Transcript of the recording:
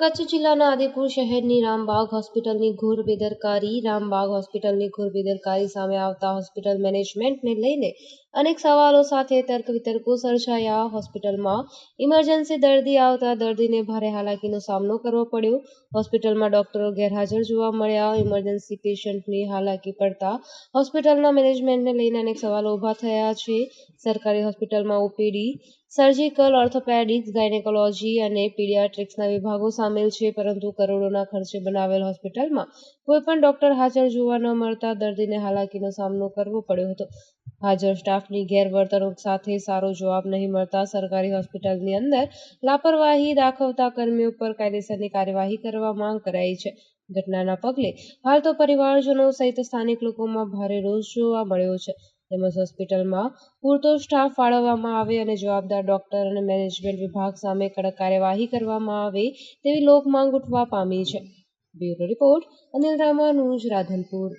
કચ્છ જિલ્લાના આદિપુર શહેરની રામબાગ હોસ્પિટલની ઘોર બેદરકારી, રામબાગ હોસ્પિટલની ઘોર બેદરકારી સામે આવતા હોસ્પિટલ મેનેજમેન્ટને લઈને અનેક સવાલો સાથે તર્ક વિતર્કો સર્જાયા. હોસ્પિટલમાં ઇમરજન્સી દર્દી આવતા દર્દીને ભારે હાલાકીનો સામનો કરવો પડ્યો. હોસ્પિટલમાં ડોક્ટરો ગેરહાજર જોવા મળ્યા. ઇમરજન્સી પેશન્ટની હાલાકી પડતા હોસ્પિટલના મેનેજમેન્ટને લઈને અનેક સવાલો ઊભા થયા છે. સરકારી હોસ્પિટલમાં ઓપીડી સર્જિકલ ઓર્થોપેડિક્સ ગાયનેકોલોજી અને પીડિયાટ્રિક્સના વિભાગો સામેલ છે, પરંતુ કરોડોના ખર્ચે બનાવેલ હોસ્પિટલમાં કોઈ પણ ડોક્ટર હાજર જોવા ન મળતા દર્દીને હાલાકીનો સામનો કરવો પડ્યો હતો. હાજર સ્ટાફની ગેરવર્તણૂક સાથે સારો જવાબ નહીં મળતા સરકારી હોસ્પિટલની અંદર લાપરવાહી દાખવતા કર્મીઓ પર કાયદેસરની કાર્યવાહી કરવા માંગ કરાઈ છે. ઘટનાના પગલે હાલ તો પરિવારજનો સહિત સ્થાનિક લોકોમાં ભારે રોષ જોવા મળ્યો છે. તેમજ હોસ્પિટલમાં પૂરતો સ્ટાફ ફાળવવામાં આવે અને જવાબદાર ડોક્ટર અને મેનેજમેન્ટ વિભાગ સામે કડક કાર્યવાહી કરવામાં આવે તેવી લોકમાંગ ઉઠવા પામી છે. Bureau report Anil Ramanuj Radhanpur.